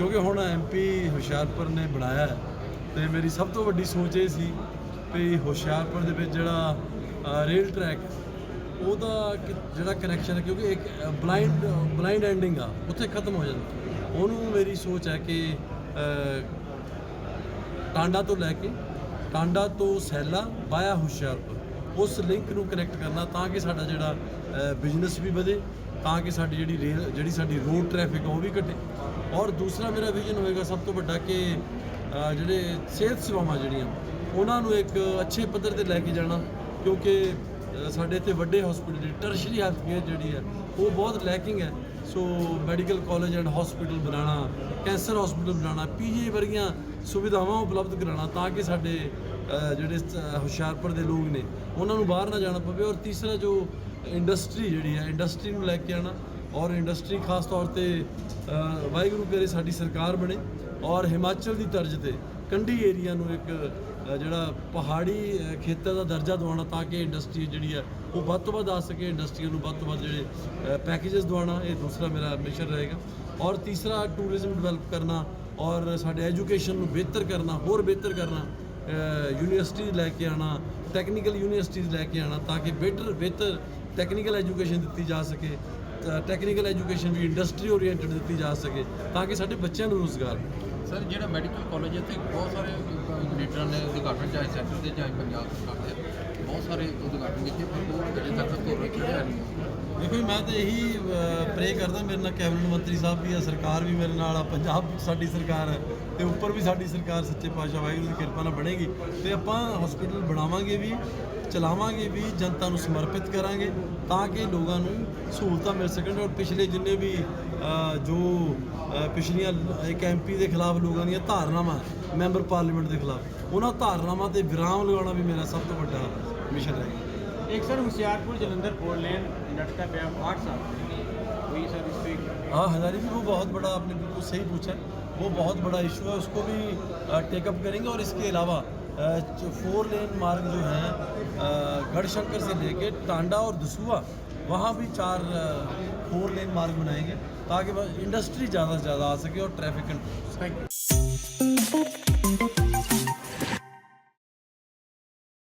ਕਿਉਂਕਿ ਹੁਣ ਐਮਪੀ ਹੁਸ਼ਿਆਰਪੁਰ ਨੇ ਬਣਾਇਆ ਹੈ ਤੇ ਮੇਰੀ ਸਭ ਤੋਂ ਵੱਡੀ ਸੋਚ ਇਹ ਸੀ ਵੀ ਹੁਸ਼ਿਆਰਪੁਰ ਦੇ ਵਿੱਚ ਜਿਹੜਾ ਅ, ਰੇਲ ਟਰੈਕ ਉਹਦਾ ਕਿ- ਜਿਹੜਾ ਕਨੈਕਸ਼ਨ ਹੈ ਕਿਉਂਕਿ ਇੱਕ ਬਲਾਈਂਡ ਬਲਾਈਂਡ ਐਂਡਿੰਗ ਆ ਉੱਥੇ ਖਤਮ ਹੋ ਜਾਂਦਾ। ਉਹਨੂੰ ਮੇਰੀ ਸੋਚ ਹੈ ਕਿ ਅ, ਟਾਂਡਾ ਤੋਂ ਲੈ ਕੇ ਟਾਂਡਾ ਤੋਂ ਸੈਲਾ ਬਾਇਆ ਹੁਸ਼ਿਆਰਪੁਰ ਉਸ ਲਿੰਕ ਨੂੰ ਕਨੈਕਟ ਕਰਨਾ ਤਾਂ ਕਿ ਸਾਡਾ ਜਿਹੜਾ ਬਿਜ਼ਨਸ ਵੀ ਵਧੇ ਤਾਂ ਕਿ ਸਾਡੀ ਜਿਹੜੀ ਰੇਲ ਜਿਹੜੀ ਸਾਡੀ ਰੋਡ ਟ੍ਰੈਫਿਕ ਉਹ ਵੀ ਘਟੇ। ਔਰ ਦੂਸਰਾ ਮੇਰਾ ਵਿਜ਼ਨ ਹੋਏਗਾ ਸਭ ਤੋਂ ਵੱਡਾ ਕਿ ਜਿਹੜੇ ਸਿਹਤ ਸੇਵਾਵਾਂ ਜਿਹੜੀਆਂ, ਉਹਨਾਂ ਨੂੰ ਇੱਕ ਅੱਛੇ ਪੱਧਰ ਤੇ ਲੈ ਕੇ ਜਾਣਾ, ਕਿਉਂਕਿ ਸਾਡੇ ਇੱਥੇ ਵੱਡੇ ਹਸਪੀਟਲ ਜਿਹੜੀ ਟਰਸ਼ਰੀ ਹੈਲਥ ਕੇਅਰ ਜਿਹੜੀ ਹੈ, ਉਹ ਬਹੁਤ ਲੈਕਿੰਗ ਹੈ। So medical college and hospital ਬਣਾਉਣਾ ਕੈਂਸਰ ਹਸਪੀਟਲ ਬਣਾਉਣਾ ਪੀਜੀ ਵਰਗੀਆਂ ਸੁਵਿਧਾਵਾਂ ਉਪਲਬਧ ਕਰਾਉਣਾ, ਤਾਂ ਕਿ ਸਾਡੇ ਜਿਹੜੇ ਹੁਸ਼ਿਆਰਪੁਰ ਦੇ ਲੋਕ ਨੇ, ਉਹਨਾਂ ਨੂੰ ਬਾਹਰ ਨਾ ਜਾਣਾ ਪਵੇ। ਔਰ ਤੀਸਰਾ ਜੋ ਇੰਡਸਟਰੀ ਜਿਹੜੀ ਹੈ ਇੰਡਸਟਰੀ ਨੂੰ ਲੈ ਕੇ ਆਣਾ ਔਰ ਇੰਡਸਟਰੀ ਖਾਸ ਤੌਰ ਤੇ ਵਾਹਿਗੁਰੂ ਕਰੇ ਸਾਡੀ ਸਰਕਾਰ ਬਣੇ ਔਰ ਹਿਮਾਚਲ ਦੀ ਤਰਜ਼ ਤੇ ਕੰਢੀ ਏਰੀਆ ਨੂੰ ਇੱਕ ਜਿਹੜਾ ਪਹਾੜੀ ਖੇਤਰ ਦਾ ਦਰਜਾ ਦਿਵਾਉਣਾ ਤਾਂ ਕਿ ਇੰਡਸਟਰੀ ਜਿਹੜੀ ਹੈ ਉਹ ਵੱਧ ਤੋਂ ਵੱਧ ਆ ਸਕੇ ਇੰਡਸਟਰੀਆਂ ਨੂੰ ਵੱਧ ਤੋਂ ਵੱਧ ਜਿਹੜੇ ਪੈਕੇजेस ਦਿਵਾਉਣਾ, ਇਹ ਦੂਸਰਾ ਮੇਰਾ ਮਿਸ਼ਨ ਰਹੇਗਾ। ਔਰ ਤੀਸਰਾ ਟੂਰਿਜ਼ਮ ਡਿਵੈਲਪ ਕਰਨਾ ਔਰ ਸਾਡੇ ਐਜੂਕੇਸ਼ਨ ਨੂੰ ਬਿਹਤਰ ਕਰਨਾ, ਹੋਰ ਬਿਹਤਰ ਕਰਨਾ ਯੂਨੀਵਰਸਿਟੀ ਲੈ ਕੇ ਆਣਾ ਟੈਕਨੀਕਲ ਯੂਨੀਵਰਸਿਟੀਜ਼ ਲੈ ਕੇ ਆਣਾ ਤਾਂ ਕਿ ਬਿਹਤਰ ਬਿਹਤਰ ਟੈਕਨੀਕਲ ਐਜੂਕੇਸ਼ਨ ਦਿੱਤੀ ਜਾ ਸਕੇ ਟੈਕਨੀਕਲ ਐਜੂਕੇਸ਼ਨ ਵੀ ਇੰਡਸਟਰੀ ਓਰੀਐਂਟਡ ਦਿੱਤੀ ਜਾ ਸਕੇ ਤਾਂ ਕਿ ਸਾਡੇ ਬੱਚਿਆਂ ਨੂੰ ਰੋਜ਼ਗਾਰ ਮਿਲੇ। ਸਰ, ਜਿਹੜਾ ਮੈਡੀਕਲ ਕਾਲਜ ਇੱਥੇ ਬਹੁਤ ਸਾਰੇ ਲੀਡਰਾਂ ਨੇ ਉਦਘਾਟਨ ਚਾਹੇ ਸੈਂਟਰ ਦੇ ਚਾਹੇ ਪੰਜਾਬ ਸਰਕਾਰ ਦੇ, ਬਹੁਤ ਸਾਰੇ ਉਦਘਾਟਨ ਕੀਤੇ, ਪਰ ਉਹ ਅਜੇ ਤੱਕ ਧੁਰ ਚੜਿਆ ਨਹੀਂ। ਦੇਖੋ ਜੀ, ਮੈਂ ਤਾਂ ਇਹੀ ਪ੍ਰੇ ਕਰਦਾ ਮੇਰੇ ਨਾਲ ਕੈਬਨਿਟ ਮੰਤਰੀ ਸਾਹਿਬ ਵੀ ਆ ਸਰਕਾਰ ਵੀ ਮੇਰੇ ਨਾਲ ਆ ਪੰਜਾਬ ਸਾਡੀ ਸਰਕਾਰ ਹੈ ਤੇ ਉੱਪਰ ਵੀ ਸਾਡੀ ਸਰਕਾਰ ਸੱਚੇ ਪਾਤਸ਼ਾਹ ਵਾਹਿਗੁਰੂ ਦੀ ਕਿਰਪਾ ਨਾਲ ਬਣੇਗੀ। ਤੇ ਆਪਾਂ ਹਸਪੀਟਲ ਬਣਾਵਾਂਗੇ ਵੀ ਚਲਾਵਾਂਗੇ ਵੀ ਜਨਤਾ ਨੂੰ ਸਮਰਪਿਤ ਕਰਾਂਗੇ ਤਾਂ ਕਿ ਲੋਕਾਂ ਨੂੰ ਸਹੂਲਤਾਂ ਮਿਲ ਸਕਣ। ਔਰ ਪਿਛਲੇ ਜਿੰਨੇ ਵੀ ਜੋ ਪਿਛਲੀਆਂ ਲ- ਇੱਕ ਐਮਪੀ ਦੇ ਖਿਲਾਫ ਲੋਕਾਂ ਦੀਆਂ ਧਾਰਨਾਵਾਂ ਮੈਂਬਰ ਪਾਰਲੀਮੈਂਟ ਦੇ ਖਿਲਾਫ ਉਹਨਾਂ ਧਾਰਨਾਵਾਂ ਤੇ ਵਿਰਾਮ ਲਗਾਉਣਾ ਵੀ ਮੇਰਾ ਸਭ ਤੋਂ ਵੱਡਾ ਮਿਸ਼ਨ ਹੈ। एक sir Hoshiarpur Jalandhar four lane लटका पे आप आठ साल वही सर, इस पे हाँ हज़ारी भी वो बहुत बड़ा आपने बिल्कुल सही पूछा वो बहुत बड़ा इशू है, उसको भी टेकअप करेंगे और इसके अलावा फोर लेन मार्ग जो है गढ़शंकर से लेके टांडा और दसुआ वहाँ भी चार फोर लेन मार्ग बनाएँगे ताकि इंडस्ट्री ज़्यादा से ज़्यादा आ सके और ट्रैफ़िक कंट्रोल